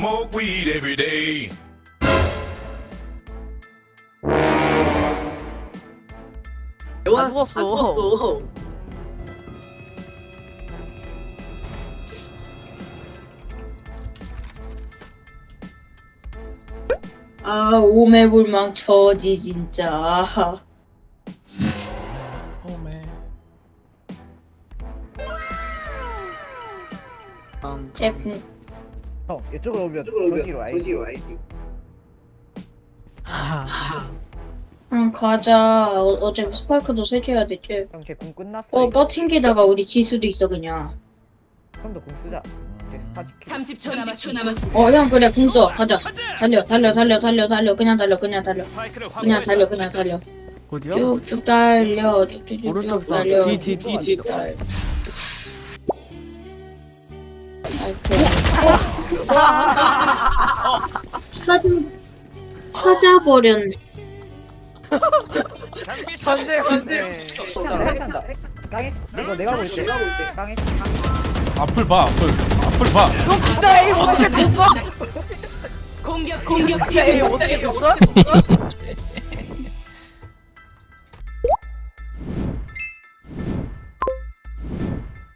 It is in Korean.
smoke weed every day. 다 죽었어. 아 오매불망 처지 진짜. 음, 제궁 형 이쪽으로 오면 저지로 와야지. 응 가자. 어, 어차피 스파이크도 설치해야 되지. 형쟤궁 끝났어 어 이거. 버팅기다가 우리 질 수도 있어 그냥. 형도 궁 쓰자. 쟤 스타 지켜. 30초 남았습니다. 어 형 그래 궁써. 가자. 달려 달려 달려 달려 달려. 그냥 달려 그냥 달려. 그냥 달려 그냥 달려. 어디야? 쭉쭉 달려. 쭉쭉쭉 오른쪽 쭉 달려. 사운드. 뒤, 뒤, 뒤, 뒤. 달려. 아이고 찾아 찾아버렸네 안돼 안돼. 깡해 이거 내가 볼게 앞을 봐 앞을 앞을 봐. 형 진짜 에임 어떻게 됐어? 공격 공격. 진짜 에임 어떻게 됐어?